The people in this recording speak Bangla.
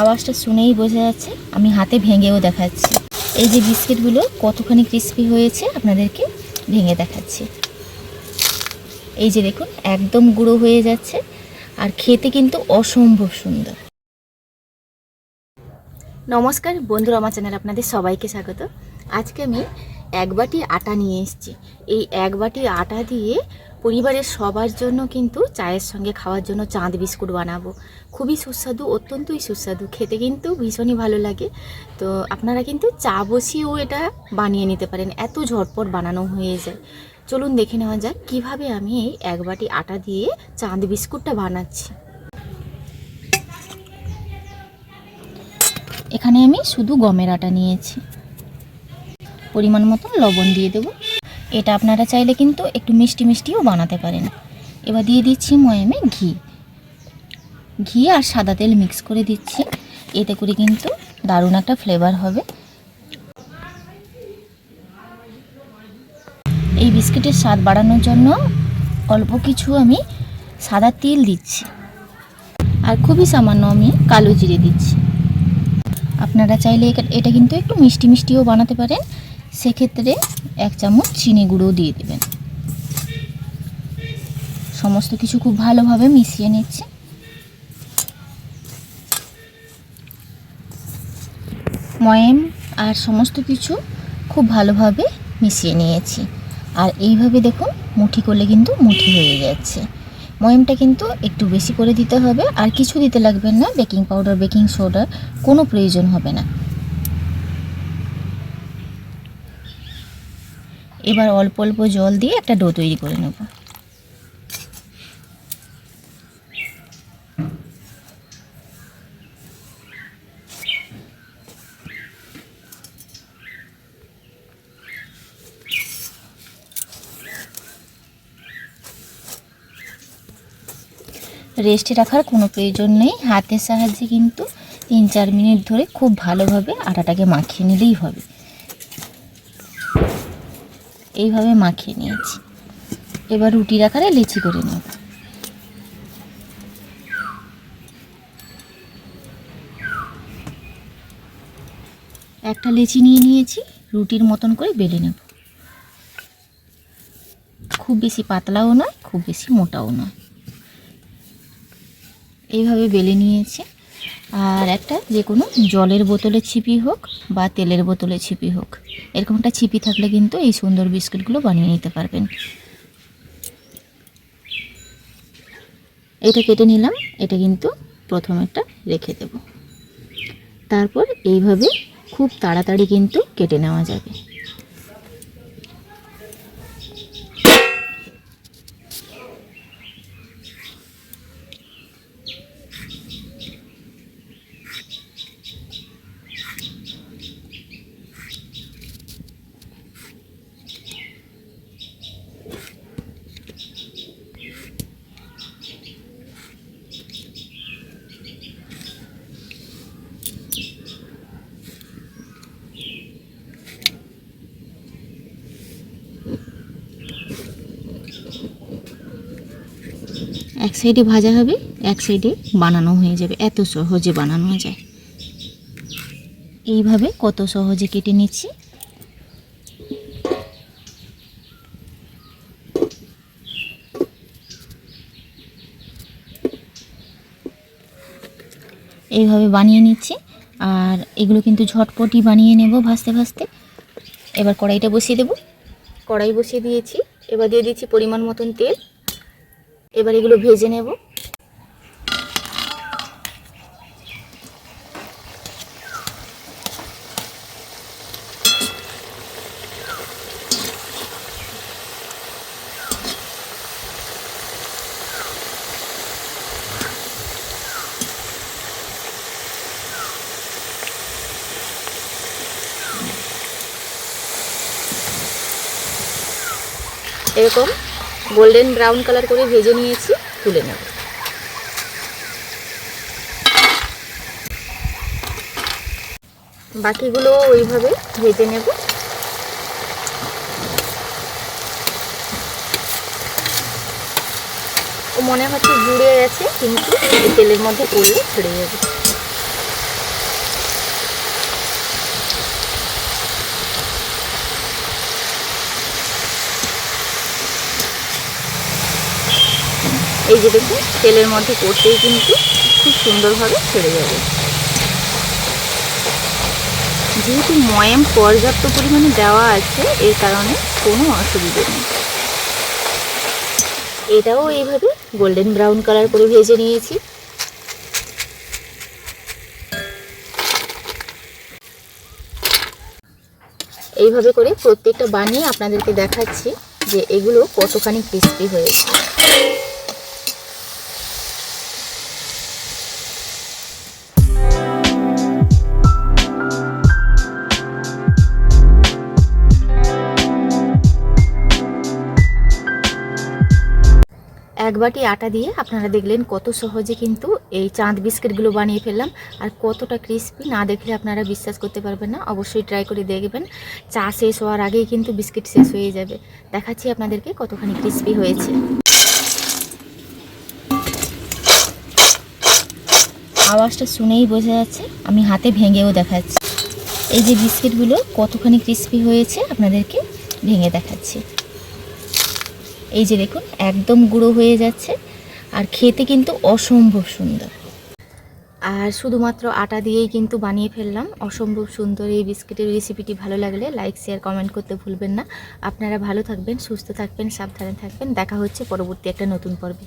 আওয়াজটা শুনেই বোঝা যাচ্ছে, আমি হাতে ভেঙেও দেখাচ্ছি। এই যে বিস্কিটগুলো কতখানি ক্রিস্পি হয়েছে আপনাদেরকে ভেঙে দেখাচ্ছি। এই যে দেখুন, একদম গুঁড়ো হয়ে যাচ্ছে আর খেতে কিন্তু অসম্ভব সুন্দর। নমস্কার বন্ধুরা, আমার চ্যানেল আপনাদের সবাইকে স্বাগত। আজকে আমি এক বাটি আটা নিয়ে এসেছি। এই এক বাটি আটা দিয়ে পরিবারের সবার জন্য কিন্তু চায়ের সঙ্গে খাওয়ার জন্য চাঁদ বিস্কুট বানাবো। খুবই সুস্বাদু, অত্যন্তই সুস্বাদু। খেতে কিন্তু ভীষণই ভালো লাগে। তো আপনারা কিন্তু চা বসিয়েও এটা বানিয়ে নিতে পারেন। এত ঝটপট বানানো হয়ে যায়। চলুন দেখে নেওয়া যাক কীভাবে আমি এই এক বাটি আটা দিয়ে চাঁদ বিস্কুটটা বানাচ্ছি। এখানে আমি শুধু গমের আটা নিয়েছি। পরিমাণ মতো লবণ দিয়ে দেব। এটা আপনারা চাইলে কিন্তু একটু মিষ্টি মিষ্টিও বানাতে পারেন। এবার দিয়ে দিচ্ছি ময়ামে ঘি। ঘি আর সাদা তেল মিক্স করে দিচ্ছি। এতে করে কিন্তু দারুণ একটা ফ্লেভার হবে। এই বিস্কিটের স্বাদ বাড়ানোর জন্য অল্প কিছু আমি সাদা তিল দিচ্ছি। আর খুবই সামান্য আমি কালো জিরে দিচ্ছি। আপনারা চাইলে এটা কিন্তু একটু মিষ্টি মিষ্টিও বানাতে পারেন। সেক্ষেত্রে এক চামচ চিনি গুঁড়ো দিয়ে দেবেন। সমস্ত কিছু খুব ভালোভাবে মিশিয়ে নিচ্ছে। ময়েম আর সমস্ত কিছু খুব ভালোভাবে মিশিয়ে নিয়েছি। আর এইভাবে দেখুন, মুঠি করলে কিন্তু মুঠি হয়ে যাচ্ছে। ময়েমটা কিন্তু একটু বেশি করে দিতে হবে, আর কিছু দিতে লাগবে না। বেকিং পাউডার, বেকিং সোডার কোনো প্রয়োজন হবে না। এবার অল্প অল্প জল দিয়ে একটা ডো তৈরি করে নেব। রেস্টে রাখার কোনো প্রয়োজন নেই। হাতের সাহায্যে কিন্তু তিন চার মিনিট ধরে খুব ভালোভাবে আটাটাকে মাখিয়ে নিলেই হবে। এইভাবে মাখিয়ে নিয়েছি। এবার রুটির আকারে লেচি করে নেব। একটা লেচি নিয়ে নিয়েছি, রুটির মতন করে বেলে নেব। খুব বেশি পাতলাও নয়, খুব বেশি মোটাও নয়। এইভাবে বেলে নিয়েছি। আর একটা যে কোনো জলের বোতলে ছিপি হোক বা তেলের বোতলে ছিপি হোক, এরকম একটা ছিপি থাকলে কিন্তু এই সুন্দর বিস্কুটগুলো বানিয়ে নিতে পারবেন। এটা কেটে নিলাম, এটা কিন্তু প্রথম একটা রেখে দেব। তারপর এইভাবে খুব তাড়াতাড়ি কিন্তু কেটে নেওয়া যাবে। এক সাইডে ভাজা হবে, এক সাইডে বানানো হয়ে যাবে। এত সহজে বানানো যায়। এইভাবে কত সহজে কেটে নিচ্ছি। এইভাবে বানিয়ে নিচ্ছি। আর এগুলো কিন্তু ঝটপটি বানিয়ে নেব ভাজতে ভাজতে। এবার কড়াইটা বসিয়ে দেব। কড়াই বসিয়ে দিয়েছি। এবার দিয়ে দিচ্ছি পরিমাণ মতন তেল। এবার এগুলো ভেজে নেব। এরকম গোল্ডেন ব্রাউন কালার করে ভেজে নিয়েছি, তুলে নেব। বাকিগুলো ওইভাবে ভেজে নেব। মনে হচ্ছে জুড়ে গেছে, কিন্তু তেলের মধ্যে পড়লে ছেড়ে যাবে এই যে দেখুন, তেলের মধ্যে করতেই কিন্তু খুব সুন্দরভাবে ছেড়ে যাবে। যেহেতু ময়াম পর্যাপ্ত পরিমাণে দেওয়া আছে, এর কারণে কোনো অসুবিধে নেই। এটাও এইভাবে গোল্ডেন ব্রাউন কালার করে ভেজে নিয়েছি। এইভাবে করে প্রত্যেকটা বানিয়ে আপনাদেরকে দেখাচ্ছি যে এগুলো কতখানি ক্রিস্পি হয়েছে। এক বাটি আটা দিয়ে আপনারা দেখলেন কত সহজে কিন্তু এই চাঁদ বিস্কিটগুলো বানিয়ে ফেললাম। আর কতটা ক্রিস্পি না দেখলে আপনারা বিশ্বাস করতে পারবেন না। অবশ্যই ট্রাই করে দেখবেন। চা শেষ হওয়ার আগেই কিন্তু বিস্কিট শেষ হয়ে যাবে। দেখাচ্ছি আপনাদেরকে কতখানি ক্রিস্পি হয়েছে। আওয়াজটা শুনেই বোঝা যাচ্ছে, আমি হাতে ভেঙেও দেখাচ্ছি। এই যে বিস্কিটগুলো কতখানি ক্রিস্পি হয়েছে আপনাদেরকে ভেঙে দেখাচ্ছি। এই যে দেখুন, একদম গুঁড়ো হয়ে যাচ্ছে আর খেতে কিন্তু অসম্ভব সুন্দর। আর শুধুমাত্র আটা দিয়েই কিন্তু বানিয়ে ফেললাম। অসম্ভব সুন্দর এই বিস্কিটের রেসিপিটি ভালো লাগলে লাইক শেয়ার কমেন্ট করতে ভুলবেন না। আপনারা ভালো থাকবেন, সুস্থ থাকবেন, সাবধানে থাকবেন। দেখা হচ্ছে পরবর্তী একটা নতুন পর্বে।